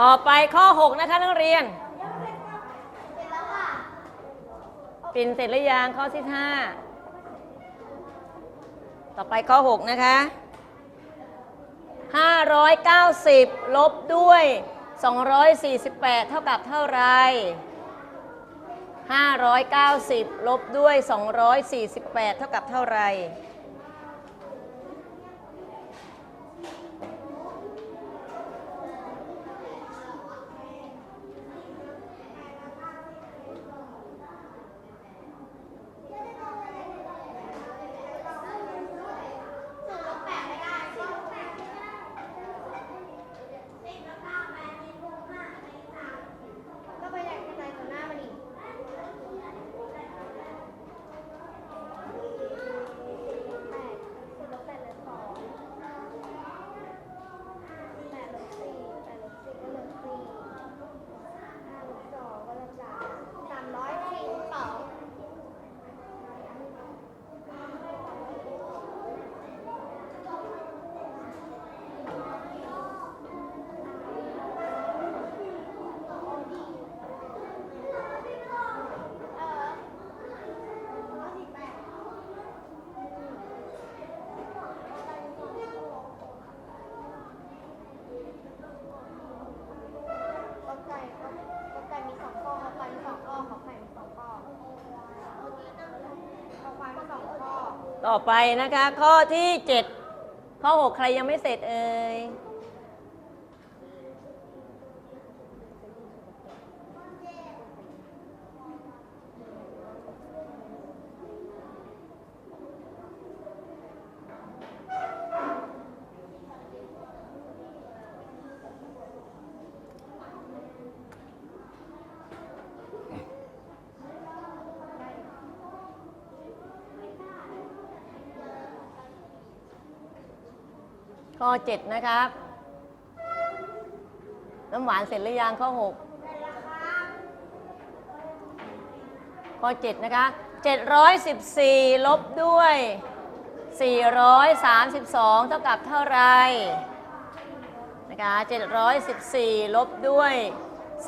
ต่อไปข้อ 6 นะคะนักเรียนปิ่นเสร็จหรือยังข้อที่5ต่อไปข้อ 6 นะคะ 590 ลบด้วย 248 เท่ากับเท่าไหร590 ลบด้วย 248 เท่ากับเท่าไร ก็ไปไหนกันไหนต่อหน้ามันอีกแปดสิบลบแปดเหลือสองแปดลบสี่แปดลบสี่ก็เหลือสี่ห้าลบสองก็เหลือสามสามร้อยสี่สิบสอง ก็ไก่ก็ก็ไก่มีสองข้อก็ไก่มีสองข้อขอไข่มีสองข้อก็ควายมีสองข้อ ต่อไปนะคะ ข้อที่ 7 ข้อ 6 ใครยังไม่เสร็จเอ่ย ข้อ7นะครับ น้ำหวานเสร็จหรือยังข้อ6ข้อ7นะคะ714ลบด้วย432เท่ากับเท่าไรนะคะ714ลบด้วย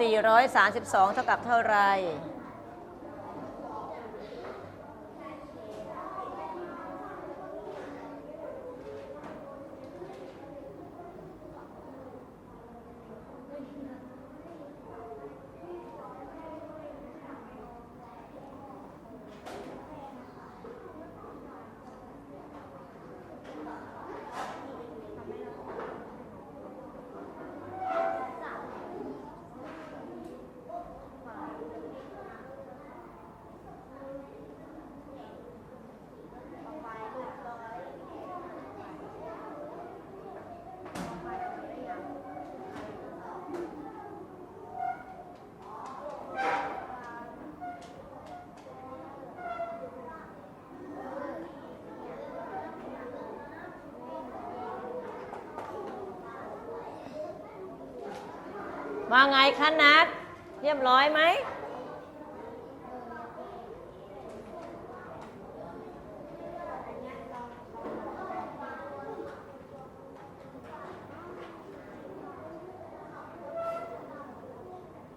432เท่ากับเท่าไร ต่อไปลูกร้อยต่อไปทำได้ยัง ว่าไงคะนัดเรียบร้อยไหม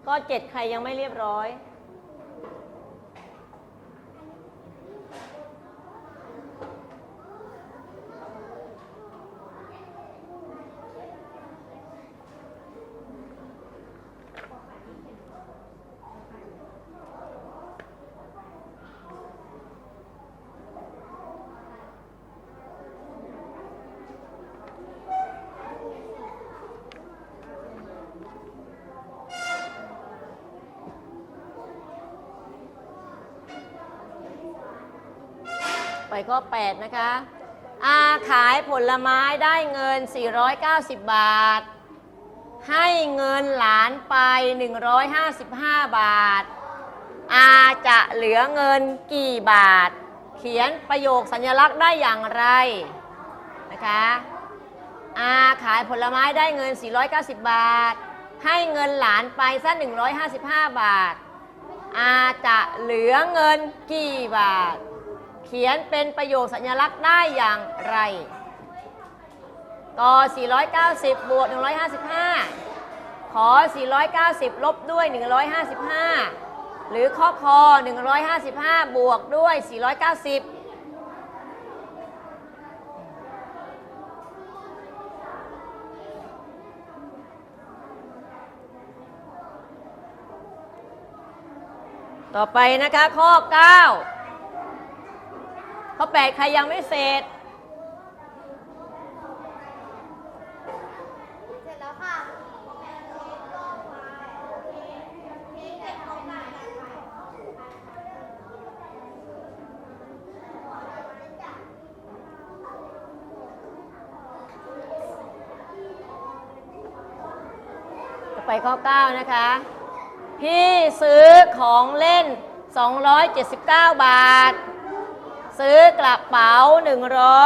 ก็เจ็ดใครยังไม่เรียบร้อย ไปข้อ 8 นะคะ อาขายผลไม้ได้เงิน 490 บาท ให้เงินหลานไป 155 บาท อาจะเหลือเงินกี่บาท เขียนประโยคสัญลักษณ์ได้อย่างไรนะคะอาขายผลไม้ได้เงิน 490 บาท ให้เงินหลานไปซะ155 บาท อาจะเหลือเงินกี่บาท เขียนเป็นประโยคสัญลักษณ์ได้อย่างไรก็490 บวก 155 ขอ 490 ลบด้วย 155 หรือข้อคอ 155 บวกด้วย 490ต่อไปนะคะข้อ 9 ข้อ8ใครยังไม่เสร็จ เสร็จแล้วค่ะต่อไปข้อ 9 นะคะ พี่ซื้อของเล่น 279 บาท ซื้อกระเป๋า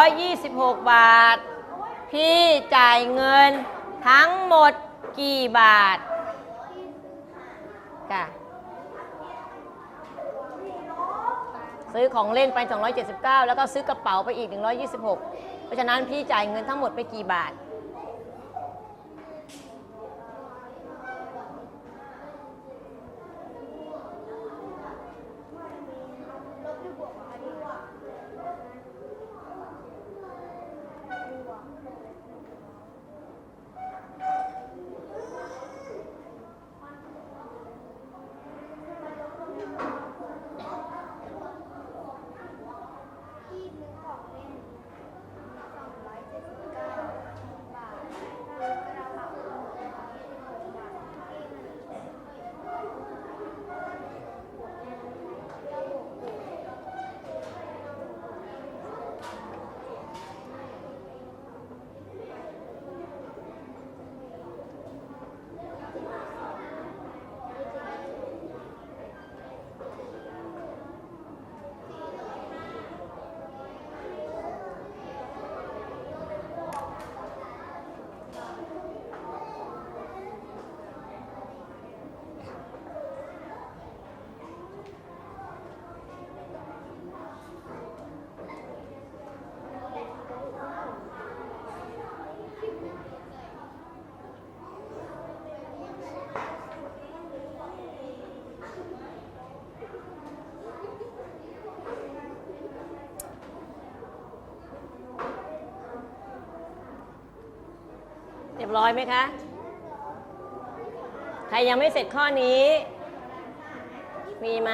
126 บาท พี่จ่ายเงินทั้งหมดกี่บาทค่ะซื้อของเล่นไป 279 แล้วก็ซื้อกระเป๋าไปอีก 126 เพราะฉะนั้นพี่จ่ายเงินทั้งหมดไปกี่บาทซื้อของเล่น279 บาทซื้อกระเป๋า126บาทที่เงิน เรี ยบร้อยไหมคะ ใครยังไม่เสร็จข้อนี้ มีไหม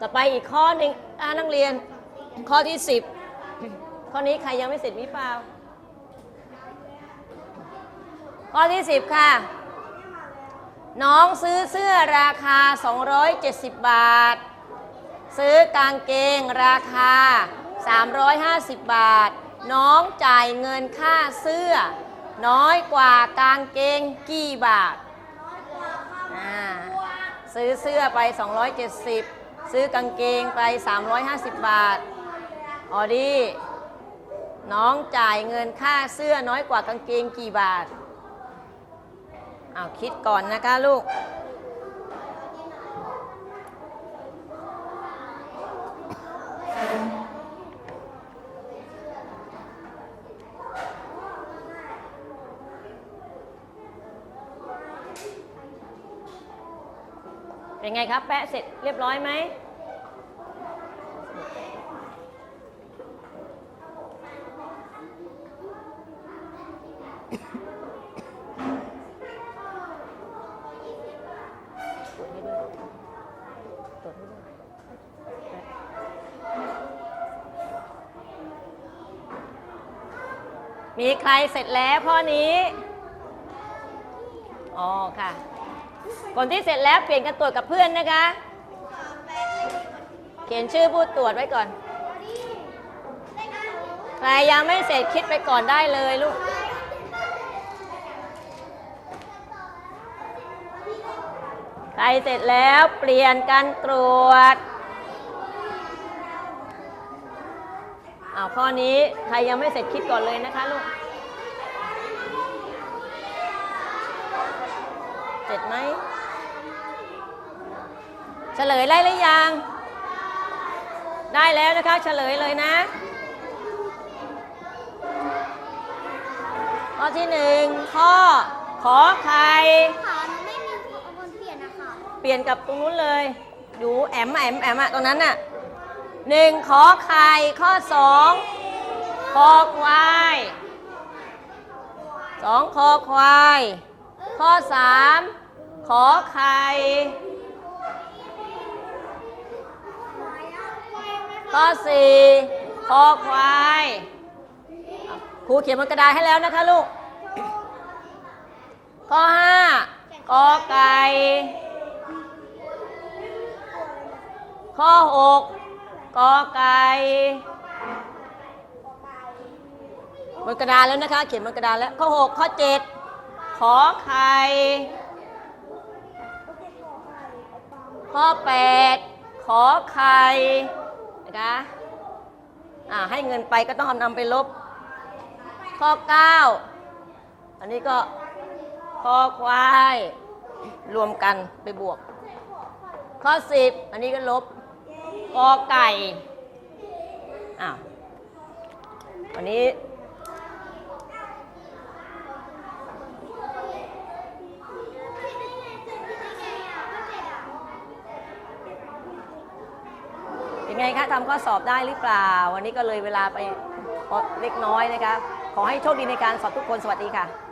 ต่อไปอีกข้อหนึ่งอ่านักเรียน ข้อที่10ข้อนี้ใครยังไม่เสร็จวิเปล่า ข้อที่10ค่ะ น้องซื้อเสื้อราคา 270 บาท ซื้อกางเกงราคา 350 บาท น้องจ่ายเงินค่าเสื้อ น้อยกว่ากางเกงกี่บาทอ่าซื้อเสื้อไป 270 ซื้อกางเกงไป 350 บาท ออดี้น้องจ่ายเงินค่าเสื้อน้อยกว่ากางเกงกี่บาท เอาคิดก่อนนะคะลูก เป็นไงครับ แปะเสร็จเรียบร้อยไหม มีใครเสร็จแล้วข้อนี้ อ๋อค่ะ คนที่เสร็จแล้วเปลี่ยนกันตรวจกับเพื่อนนะคะ เขียนชื่อผู้ตรวจไว้ก่อน ใครยังไม่เสร็จคิดไปก่อนได้เลยลูกใครเสร็จแล้วเปลี่ยนกันตรวจเอาข้อนี้ใครยังไม่เสร็จคิดก่อนเลยนะคะลูก เสร็จไหม เฉลยได้หรือยัง ได้แล้วนะคะ เฉลยเลยนะ ข้อที่หนึ่งข้อขอไข่ค่ะหนูไม่มีคนเปลี่ยนนะคะเปลี่ยนกับตรงนู้นเลย ดูแอมแอมแอมอะตรงนั้นน่ะหนึ่งขอไข่ข้อสองคอควายสองคอควาย ข้อสามขอไข่ ข้อสี่คอควายครูเขียนบนกระดาษให้แล้วนะคะลูก ข้อห้ากอไก่ ข้อหกกอไก่บนกระดานแล้วนะคะ เขียนบนกระดานแล้ว ข้อหกข้อเจ็ดขอไข่ข้อแปดขอไข่ นะคะอ่าให้เงินไปก็ต้องนำไปลบ ข้อเก้าอันนี้ก็คอควายรวมกันไปบวก ข้อสิบอันนี้ก็ลบกอไก่อ้าววันนี้ ไงคะทำข้อสอบได้หรือเปล่า วันนี้ก็เลยเวลาไปเล็กน้อยนะคะ ขอให้โชคดีในการสอบทุกคนสวัสดีค่ะ